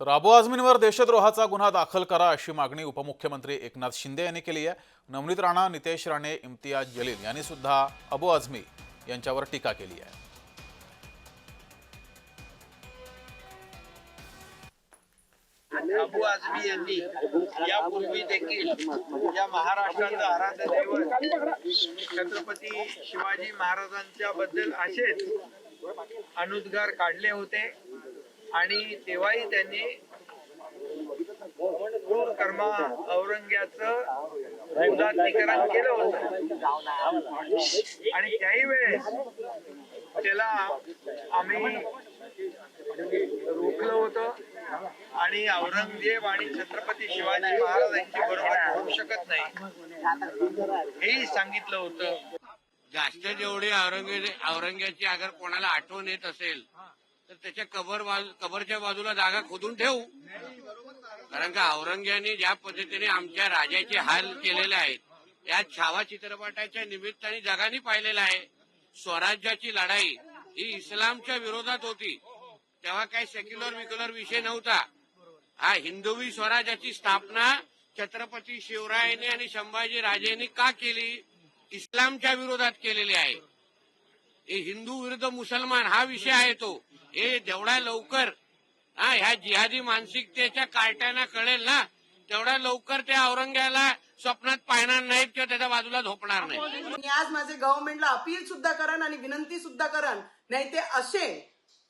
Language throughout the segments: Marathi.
तर अबू आझमींवर देशद्रोहाचा गुन्हा दाखल करा अशी मागणी उपमुख्यमंत्री एकनाथ शिंदे यांनी केली आहे. नवनीत राणा नितेश राणे इम्तियाज जलील यांनी सुद्धा अबू आझमी यांच्यावर टीका केली आहे. अबू आझमी यांनी यापूर्वी देखील या महाराष्ट्राचं आराध्य दैवत छत्रपती शिवाजी महाराजांच्या बद्दल असेच अनुद्गार काढले होते. आणि तेव्हाही त्यांनी कर्मा औरंग्याच उदात्तीकरण केलं होत. आणि त्याही वेळेस त्याला आम्ही रोखलं होतं. आणि औरंगजेब आणि छत्रपती शिवाजी महाराज यांची बरोबर होऊ शकत नाही. हेही सांगितलं होतं. जास्त जेवढे औरंगे औरंग्याची अगर कोणाला आठवण येत असेल तर त्याच्या कबर कबरच्या बाजूला जागा खोदून ठेवू. कारण का औरंग्याने ज्या पद्धतीने आमच्या राजाचे हाल केलेले आहेत या छावा चित्रपटाच्या निमित्ताने जगाने पाहिलेलं आहे. स्वराज्याची लढाई ही इस्लामच्या विरोधात होती. तेव्हा काही सेक्युलर विक्युलर विषय नव्हता. हा हिंदवी स्वराज्याची स्थापना छत्रपती शिवरायाने आणि संभाजी राजेंनी का केली? इस्लामच्या विरोधात केलेली आहे. हे हिंदू विरुद्ध मुसलमान हा विषय आहे तो. हे जेवढा लवकर हा ह्या जिहादी मानसिकतेच्या कार्ट्यांना कळेल ना तेवढ्या लवकर त्या औरंग्याला स्वप्नात पाहणार नाहीत किंवा त्याच्या बाजूला झोपणार नाही मी आज माझे गव्हर्नमेंटला अपील सुद्धा करण आणि विनंती सुद्धा करण. नाही ते असे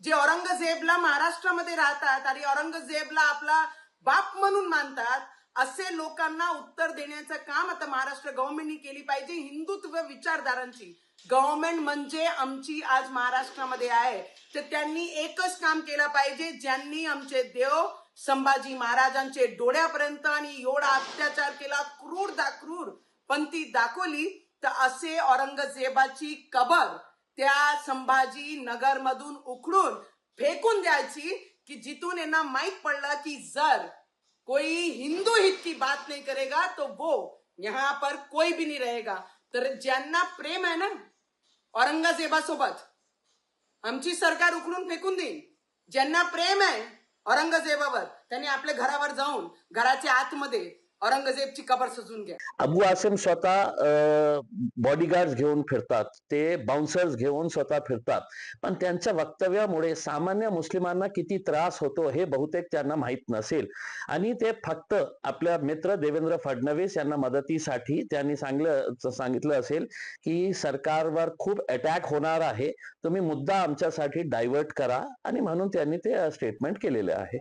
जे औरंगजेबला महाराष्ट्रामध्ये राहतात आणि औरंगजेबला आपला बाप म्हणून मानतात असे लोकांना उत्तर देण्याचं काम आता महाराष्ट्र गव्हर्नमेंटनी केली पाहिजे हिंदुत्व विचारधारांची. गव्हर्नमेंट म्हणजे आमची आज महाराष्ट्रामध्ये आहे. तर त्यांनी एकच काम केलं पाहिजे ज्यांनी आमचे देव संभाजी महाराजांचे डोळ्यापर्यंत आणि एवढा अत्याचार केला क्रूर दाक्रूर पण पंथी दाखवली. तर असे औरंगजेबाची कबर त्या संभाजी नगर मधून उखडून फेकून द्यायची की जिथून यांना माहीत पडलं की जर कोई हिंदू हित की बात नहीं करेगा तो वो यहाँ पर कोई भी नहीं रहेगा. तर ज्यांना प्रेम आहे ना औरंगजेबासोबत आमची सरकार उखडून फेकून देईल. ज्यांना प्रेम आहे औरंगजेबावर त्यांनी आपल्या घरावर जाऊन घराच्या आतमध्ये औरंगजेबची कबर सजून घ्या. अबू आसिम स्वतः बॉडीगार्ड घेऊन फिरतात. ते बाउन्सर्स घेऊन स्वतः फिरतात. पण त्यांच्या वक्तव्यामुळे सामान्य मुस्लिमांना किती त्रास होतो हे बहुतेक त्यांना माहीत नसेल. आणि ते फक्त आपल्या मित्र देवेंद्र फडणवीस यांना मदतीसाठी त्यांनी सांगलं सांगितलं असेल की सरकारवर खूप अटॅक होणार आहे. तुम्ही मुद्दा आमच्यासाठी डायव्हर्ट करा. आणि म्हणून त्यांनी ते स्टेटमेंट केलेले आहे.